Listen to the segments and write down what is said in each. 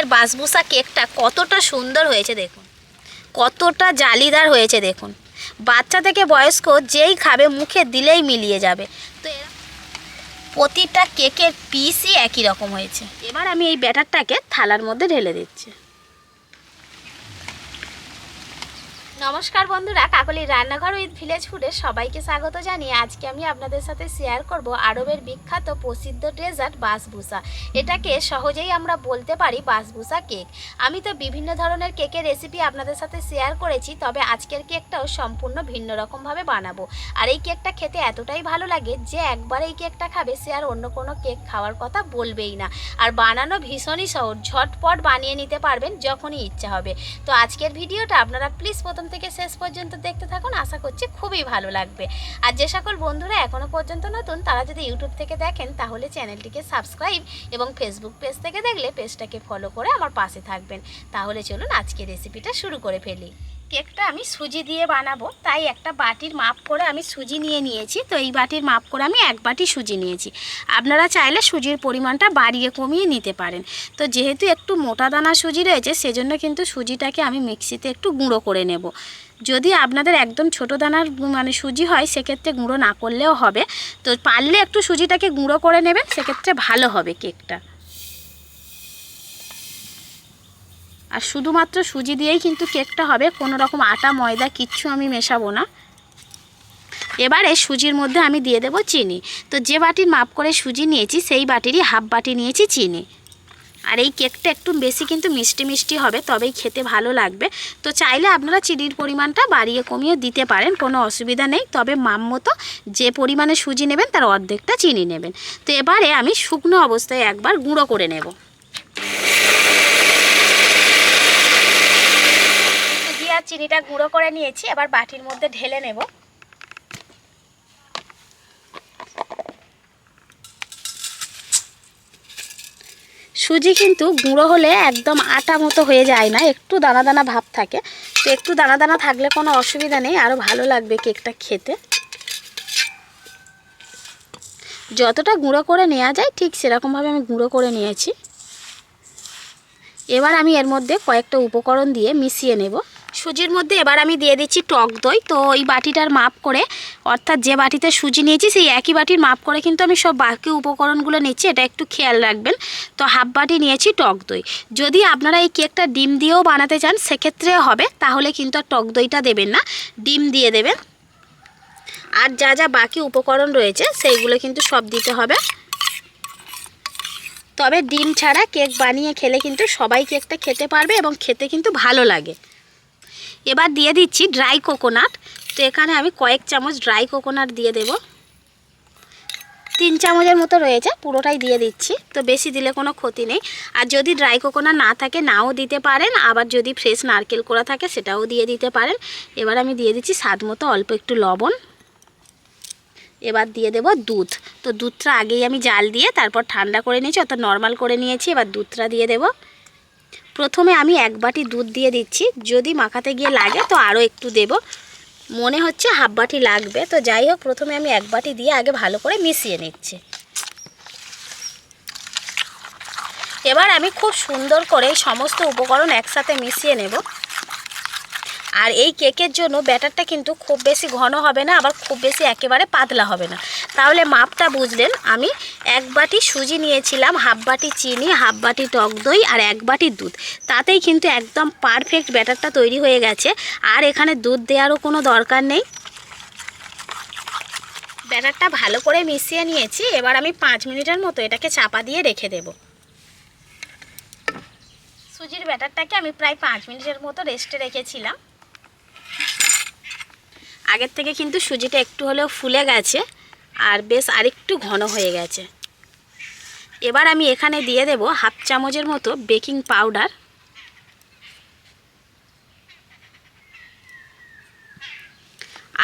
আজকের বাসবুসা কেকটা কতটা সুন্দর হয়েছে দেখুন। কতটা জালিদার হয়েছে দেখুন। বাচ্চা থেকে বয়স্ক যেই খাবে মুখে দিলেই মিলিয়ে যাবে। তো প্রতিটা কেকের পিসই একই রকম হয়েছে। এবার আমি এই ব্যাটারটাকে থালার মধ্যে ঢেলে দিচ্ছি। নমস্কার বন্ধুরা কাকলির রান্নাঘর উইথ ভিলেজ ফুডে সবাইকে স্বাগত জানিয়ে আজকে আমি আপনাদের সাথে শেয়ার করব আরবের বিখ্যাত প্রসিদ্ধ ডেজার্ট বাসবুসা এটাকে সহজেই আমরা বলতে পারি বাসবুসা কেক। আমি তো বিভিন্ন ধরনের কেকের রেসিপি আপনাদের সাথে শেয়ার করেছি, তবে আজকের কেকটাও সম্পূর্ণ ভিন্ন রকমভাবে বানাবো। আর এই কেকটা খেতে এতটাই ভালো লাগে যে একবার এই কেকটা খাবে, সে আর অন্য কোনো কেক খাওয়ার কথা বলবেই না। আর বানানো ভীষণই সহজ, ঝটপট বানিয়ে নিতে পারবেন যখনই ইচ্ছা হবে। তো আজকের ভিডিওটা আপনারা প্লিজ প্রথম থেকে শেষ পর্যন্ত দেখতে থাকুন। আশা করছি খুবই ভালো লাগবে। আর যে সকল বন্ধুরা এখনও পর্যন্ত নতুন, তারা যদি ইউটিউব থেকে দেখেন, তাহলে চ্যানেলটিকে সাবস্ক্রাইব এবং ফেসবুক পেজ থেকে দেখলে পেজটাকে ফলো করে আমার পাশে থাকবেন। তাহলে চলুন আজকে রেসিপিটা শুরু করে ফেলি। কেকটা আমি সুজি দিয়ে বানাবো, তাই একটা বাটির মাপ করে আমি সুজি নিয়ে নিয়েছি। তো এই বাটির মাপ করে আমি এক বাটি সুজি নিয়েছি। আপনারা চাইলে সুজির পরিমাণটা বাড়িয়ে কমিয়ে নিতে পারেন। তো যেহেতু একটু মোটা দানা সুজি রয়েছে, সেজন্য কিন্তু সুজিটাকে আমি মিক্সিতে একটু গুঁড়ো করে নেব। যদি আপনাদের একদম ছোটো দানার মানে সুজি হয়, সেক্ষেত্রে গুঁড়ো না করলেও হবে। তো পারলে একটু সুজিটাকে গুঁড়ো করে নেবেন, সেক্ষেত্রে ভালো হবে কেকটা। আর শুধুমাত্র সুজি দিয়েই কিন্তু কেকটা হবে, কোনো রকম আটা, ময়দা, কিচ্ছু আমি মেশাবো না। এবারে সুজির মধ্যে আমি দিয়ে দেবো চিনি। তো যে বাটির মাপ করে সুজি নিয়েছি, সেই বাটিরই হাফ বাটি নিয়েছি চিনি। আর এই কেকটা একটু বেশি কিন্তু মিষ্টি মিষ্টি হবে, তবেই খেতে ভালো লাগবে। তো চাইলে আপনারা চিনির পরিমাণটা বাড়িয়ে কমিয়ে দিতে পারেন, কোনো অসুবিধা নেই। তবে মাম মতো যে পরিমাণে সুজি নেবেন, তার অর্ধেকটা চিনি নেবেন। তো এবারে আমি শুকনো অবস্থায় একবার গুঁড়ো করে নেব সুজি আর চিনিটা গুঁড়ো করে নিয়েছি, এবার বাটির মধ্যে ঢেলে নেব। সুজি কিন্তু গুঁড়ো হলে একদম আটা মতো হয়ে যায় না, একটু দানা দানা ভাব থাকে। তো একটু দানা দানা থাকলে কোনো অসুবিধা নেই আরও ভালো লাগবে কেকটা খেতে। যতটা গুঁড়ো করে নেওয়া যায়, ঠিক সেরকমভাবে আমি গুঁড়ো করে নিয়েছি। এবার আমি এর মধ্যে কয়েকটা উপকরণ দিয়ে মিশিয়ে নেব। সুজির মধ্যে এবার আমি দিয়ে দিচ্ছি টক দই। তো ওই বাটিটার মাপ করে, অর্থাৎ যে বাটিতে সুজি নিয়েছি, সেই একই বাটির মাপ করে কিন্তু আমি সব বাকি উপকরণগুলো নিচ্ছি, এটা একটু খেয়াল রাখবেন। তো হাফ বাটি নিয়েছি টক দই। যদি আপনারা এই কেকটা ডিম দিয়েও বানাতে চান, সেক্ষেত্রে হবে, তাহলে কিন্তু আর টক দইটা দেবেন না। ডিম দিয়ে দেবেন। আর যা যা বাকি উপকরণ রয়েছে, সেইগুলো কিন্তু সব দিতে হবে। তবে ডিম ছাড়া কেক বানিয়ে খেলে কিন্তু সবাই কেকটা খেতে পারবে এবং খেতে কিন্তু ভালো লাগে। এবার দিয়ে দিচ্ছি ড্রাই কোকোনাট তো এখানে আমি কয়েক চামচ ড্রাই কোকোনাট দিয়ে দেব। তিন চামচের মতো রয়েছে, পুরোটাই দিয়ে দিচ্ছি। তো বেশি দিলে কোনো ক্ষতি নেই। আর যদি ড্রাই কোকোনাট না থাকে, নাও দিতে পারেন। আবার যদি ফ্রেশ নারকেল করা থাকে, সেটাও দিয়ে দিতে পারেন। এবার আমি দিয়ে দিচ্ছি স্বাদ মতো অল্প একটু লবণ। এবার দিয়ে দেব দুধ। তো দুধটা আগেই আমি জাল দিয়ে তারপর ঠান্ডা করে নিয়েছি অর্থাৎ নর্মাল করে নিয়েছি। এবার দুধটা দিয়ে দেব। প্রথমে আমি এক বাটি দুধ দিয়ে দিচ্ছি। যদি মাখাতে গিয়ে লাগে তো আরও একটু দেব। মনে হচ্ছে হাফ বাটি লাগবে। তো যাই হোক, প্রথমে আমি এক বাটি দিয়ে আগে ভালো করে মিশিয়ে নিচ্ছি। এবার আমি খুব সুন্দর করে সমস্ত উপকরণ একসাথে মিশিয়ে নেব। আর এই কেকের জন্য ব্যাটারটা কিন্তু খুব বেশি ঘন হবে না, আবার খুব বেশি একেবারে পাতলা হবে না। তাহলে মাপটা বুঝলেন, আমি এক বাটি সুজি নিয়েছিলাম, হাফ বাটি চিনি, হাফ বাটি টক দই আর এক বাটি দুধ। তাতেই কিন্তু একদম পারফেক্ট ব্যাটারটা তৈরি হয়ে গেছে। আর এখানে দুধ দেওয়ারও কোনো দরকার নেই। ব্যাটারটা ভালো করে মিশিয়ে নিয়েছি, এবার আমি পাঁচ মিনিটের মতো এটাকে চাপা দিয়ে রেখে দেব। সুজির ব্যাটারটাকে আমি প্রায় পাঁচ মিনিটের মতো রেস্টে রেখেছিলাম। আগের থেকে কিন্তু সুজিটা একটু হলেও ফুলে গেছে আর বেশ আরেকটু ঘন হয়ে গেছে। এবার আমি এখানে দিয়ে দেব হাফ চামচের মতো বেকিং পাউডার।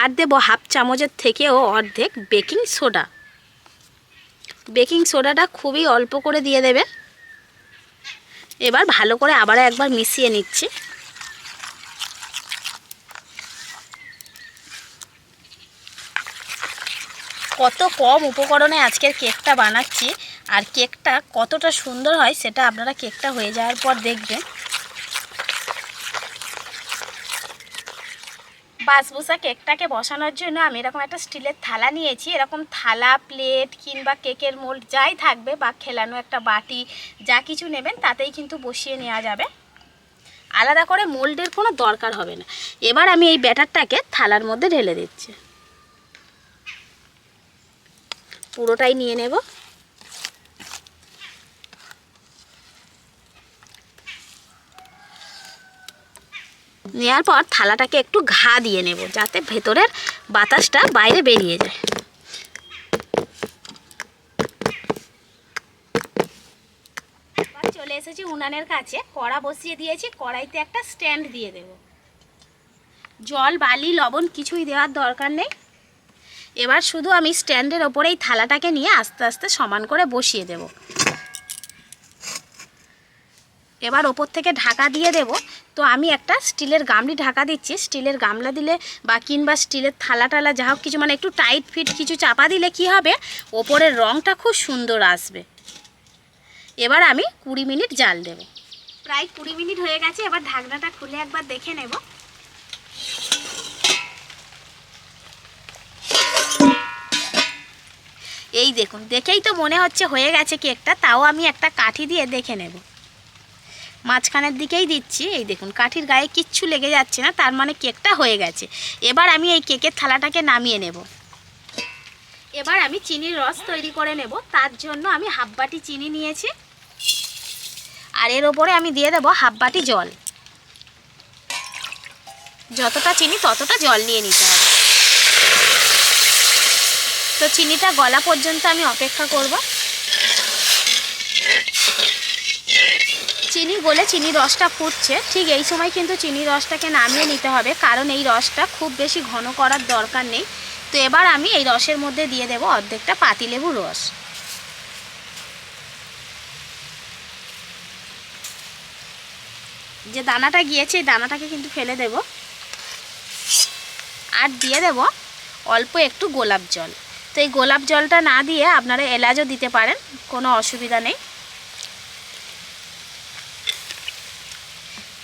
আর দেব হাফ চামচের থেকেও অর্ধেক বেকিং সোডা। বেকিং সোডাটা খুবই অল্প করে দিয়ে দেবে। এবার ভালো করে আবার একবার মিশিয়ে নিচ্ছি। কত কম উপকরণে আজকের কেকটা বানাচ্ছি আর কেকটা কতটা সুন্দর হয় সেটা আপনারা কেকটা হয়ে যাওয়ার পর দেখবেন। বাসবুসা কেকটাকে বসানোর জন্য আমি এরকম একটা স্টিলের থালা নিয়েছি। এরকম থালা, প্লেট কিংবা কেকের মোল্ড যাই থাকবে বা খেলানো একটা বাটি, যা কিছু নেবেন তাতেই কিন্তু বসিয়ে নেওয়া যাবে। আলাদা করে মোল্ডের কোনো দরকার হবে না। এবার আমি এই ব্যাটারটাকে থালার মধ্যে ঢেলে দিচ্ছি। পুরোটাই নিয়ে নেব। নেওয়ার পর থালাটাকে একটু ঘা দিয়ে নেব, যাতে ভেতরের বাতাসটা বাইরে বেরিয়ে যায়। চলে এসেছি উনানের কাছে। কড়া বসিয়ে দিয়েছি, কড়াইতে একটা স্ট্যান্ড দিয়ে দেব। জল, বালি, লবণ কিছুই দেওয়ার দরকার নেই। এবার শুধু আমি স্ট্যান্ডের ওপরে এই থালাটাকে নিয়ে আস্তে আস্তে সমান করে বসিয়ে দেব। এবার ওপর থেকে ঢাকা দিয়ে দেব। তো আমি একটা স্টিলের গামলি ঢাকা দিচ্ছি। স্টিলের গামলা দিলে বা কিংবা স্টিলের থালা টালা যা হোক কিছু মানে একটু টাইট ফিট কিছু চাপা দিলে কি হবে? ওপরের রঙটা খুব সুন্দর আসবে। এবার আমি কুড়ি মিনিট জাল দেব। প্রায় কুড়ি মিনিট হয়ে গেছে। এবার ঢাকনাটা খুলে একবার দেখে নেব। এই দেখুন, দেখেই তো মনে হচ্ছে হয়ে গেছে কেকটা তাও আমি একটা কাঠি দিয়ে দেখে নেব। মাঝখানের দিকেই দিচ্ছি, এই দেখুন, কাঠির গায়ে কিচ্ছু লেগে যাচ্ছে না, তার মানে কেকটা হয়ে গেছে। এবার আমি এই কেকের থালাটাকে নামিয়ে নেব। এবার আমি চিনির রস তৈরি করে নেব, তার জন্য আমি হাফ বাটি চিনি নিয়েছি। আর এর ওপরে আমি দিয়ে দেবো হাফ বাটি জল। যতটা চিনি ততটা জল নিয়ে নিতে হবে। তো চিনিটা গলা পর্যন্ত আমি অপেক্ষা করব। চিনি গলে চিনি রসটা ফুটছে। ঠিক এই সময় কিন্তু চিনি রসটাকে নামিয়ে নিতে হবে, কারণ এই রসটা খুব বেশি ঘন করার দরকার নেই। তো এবার আমি এই রসের মধ্যে দিয়ে দেব অর্ধেকটা পাতিলেবু রস। যে দানাটা গিয়েছে, এই দানাটাকে কিন্তু ফেলে দেব। আর দিয়ে দেব অল্প একটু গোলাপ জল। তো এই গোলাপ জলটা না দিয়ে আপনারা এলাচও দিতে পারেন, কোনো অসুবিধা নেই।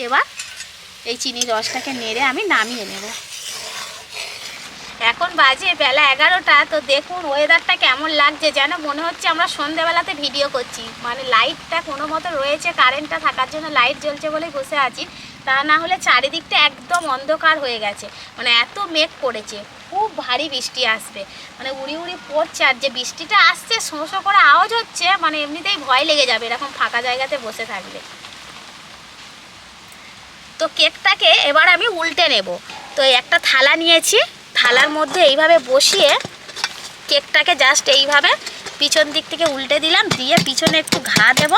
এবার এই চিনির রসটাকে নেড়ে আমি নামিয়ে নেব। এখন বাজে বেলা এগারোটা, তো দেখুন ওয়েদারটা কেমন লাগছে, যেন মনে হচ্ছে আমরা সন্ধেবেলাতে ভিডিও করছি। মানে লাইটটা কোনো মতো রয়েছে কারেন্টটা থাকার জন্য লাইট জ্বলছে বলেই বসে আছি। তা না হলে চারিদিকটা একদম অন্ধকার হয়ে গেছে। মানে এত মেঘ পড়েছে খুব ভারী বৃষ্টি আসবে। মানে উড়ি উড়ি পড়ছে আর যে বৃষ্টিটা আসছে, শোঁ শোঁ করে আওয়াজ হচ্ছে মানে এমনিতেই ভয় লেগে যাবে এরকম ফাঁকা জায়গাতে বসে থাকলে। তো কেকটাকে এবার আমি উল্টে নেব। তো একটা থালা নিয়েছি, থালার মধ্যে এইভাবে বসিয়ে কেকটাকে জাস্ট এইভাবে পিছন দিক থেকে উল্টে দিলাম, দিয়ে পিছনে একটু ঘা দেব,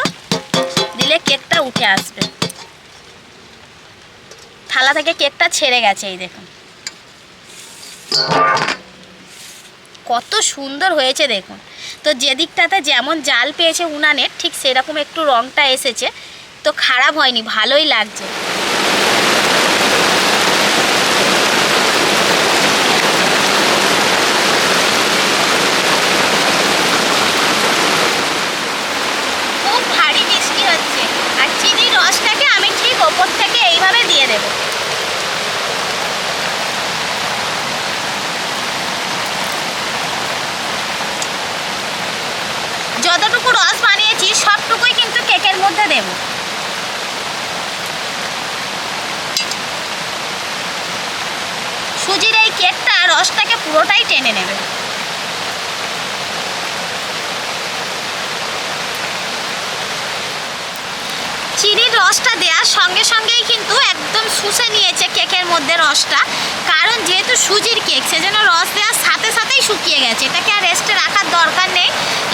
দিলে কেকটা উঠে আসবে। থালা থেকে কেকটা ছেড়ে গেছে, এই দেখুন। কত সুন্দর হয়েছে দেখুন। তো যেদিকটাতে যেমন জাল পেয়েছে উনানের, ঠিক সেরকম একটু রঙটা এসেছে। তো খারাপ হয়নি, ভালোই লাগছে। খুব ভারী বৃষ্টি হচ্ছে। আর চিনির রসটাকে আমি ঠিক ওপর থেকে এইভাবে দিয়ে দেবো। রস বানিয়েছি সবটুকুই কিন্তু কেকের মধ্যে দেব। সুজির এই কেকটা রসটাকে পুরোটাই টেনে নেবে চিনির রসটা দেওয়ার সঙ্গে সঙ্গেই কিন্তু একদম শুষে নিয়েছে কেকের মধ্যে রসটা। কারণ যেহেতু সুজির কেক, সেজন্য রস দেওয়ার সাথে সাথেই শুকিয়ে গেছে। এটাকে আর রেস্টে রাখার দরকার নেই।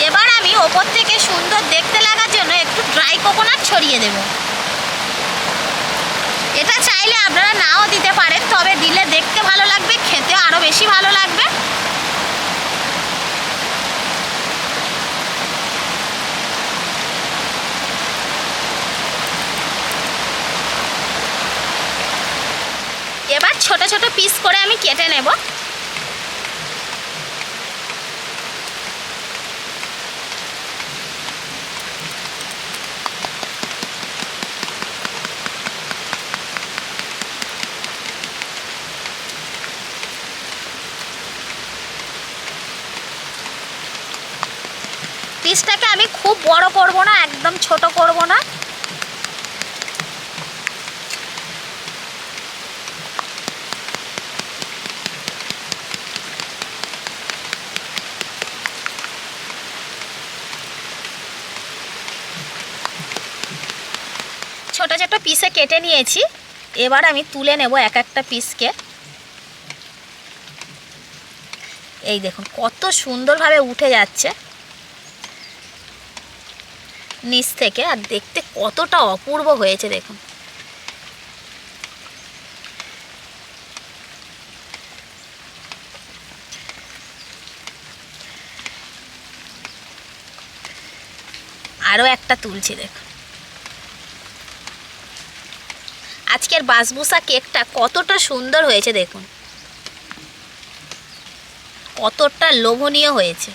এবার আমি ওপর থেকে সুন্দর দেখতে লাগার জন্য একটু ড্রাই কোকোনাট ছড়িয়ে দেব। এটা চাইলে আপনারা নাও দিতে পারেন, তবে দিলে দেখতে ভালো লাগবে খেতে আরও বেশি ভালো লাগবে। কেটে নেব। পিসটাকে আমি খুব বড় করব না একদম ছোট করব না। ছোট ছোটো পিসে কেটে নিয়েছি। এবার আমি তুলে নেব এক একটা পিসকে এই দেখুন, কত সুন্দরভাবে উঠে যাচ্ছে। নিচ থেকে, আর দেখতে কতটা অপূর্ব হয়েছে, দেখুন। আরও একটা তুলছি, দেখুন। আজকের বাসবুসা কেকটা কতটা সুন্দর হয়েছে দেখুন। কতটা লোভনীয় হয়েছে।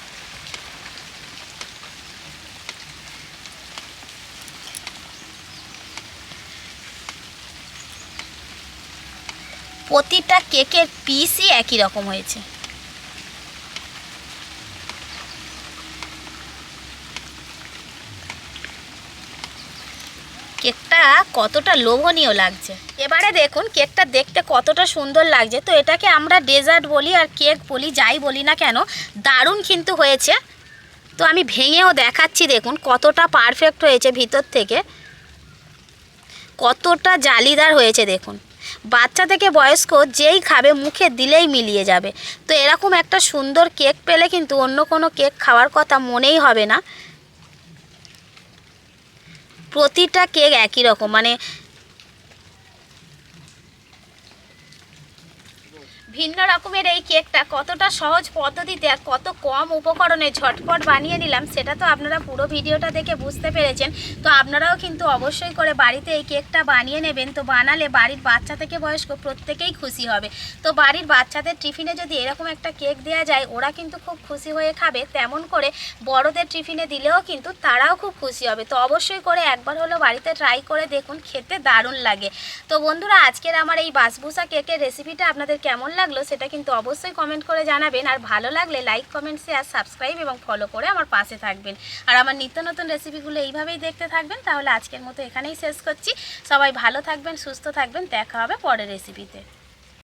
প্রতিটা কেকের পিসই একই রকম হয়েছে কেকটা কতটা লোভনীয় লাগছে। এবারে দেখুন, কেকটা দেখতে কতটা সুন্দর লাগছে। তো এটাকে আমরা ডেজার্ট বলি আর কেক বলি, যাই বলি না কেন, দারুণ কিন্তু হয়েছে। তো আমি ভেঙেও দেখাচ্ছি, দেখুন, কতটা পারফেক্ট হয়েছে ভিতর থেকে। কতটা জালিদার হয়েছে, দেখুন। বাচ্চা থেকে বয়স্ক যেই খাবে, মুখে দিলেই মিলিয়ে যাবে। তো এরকম একটা সুন্দর কেক পেলে কিন্তু অন্য কোনো কেক খাওয়ার কথা মনেই হবে না। প্রতিটা কেক একই রকম। মানে ভিন্ন রকমের এই কেকটা কতটা সহজ পদ্ধতিতে আর কত কম উপকরণে ঝটপট বানিয়ে নিলাম, সেটা তো আপনারা পুরো ভিডিওটা দেখে বুঝতে পেরেছেন। তো আপনারাও কিন্তু অবশ্যই করে বাড়িতে এই কেকটা বানিয়ে নেবেন। তো বানালে বাড়ির বাচ্চা থেকে বয়স্ক প্রত্যেকেই খুশি হবে। তো বাড়ির বাচ্চাদের টিফিনে যদি এরকম একটা কেক দেওয়া যায়, ওরা কিন্তু খুব খুশি হয়ে খাবে। তেমন করে বড়দের টিফিনে দিলেও কিন্তু তারাও খুব খুশি হবে। তো অবশ্যই করে একবার হলো বাড়িতে ট্রাই করে দেখুন, খেতে দারুণ লাগে। তো বন্ধুরা, আজকের আমার এই বাসবুসা কেকের রেসিপিটা আপনাদের কেমন লাগল সেটা কিন্তু অবশ্যই কমেন্ট করে জানাবেন। আর ভালো লাগলে লাইক কমেন্ট শেয়ার সাবস্ক্রাইব এবং ফলো করে আমার পাশে থাকবেন। আর আমার নিত্য নতুন রেসিপিগুলো এইভাবেই দেখতে থাকবেন, তাহলে আজকের মতো এখানেই শেষ করছি। সবাই ভালো থাকবেন, সুস্থ থাকবেন, দেখা হবে পরের রেসিপিতে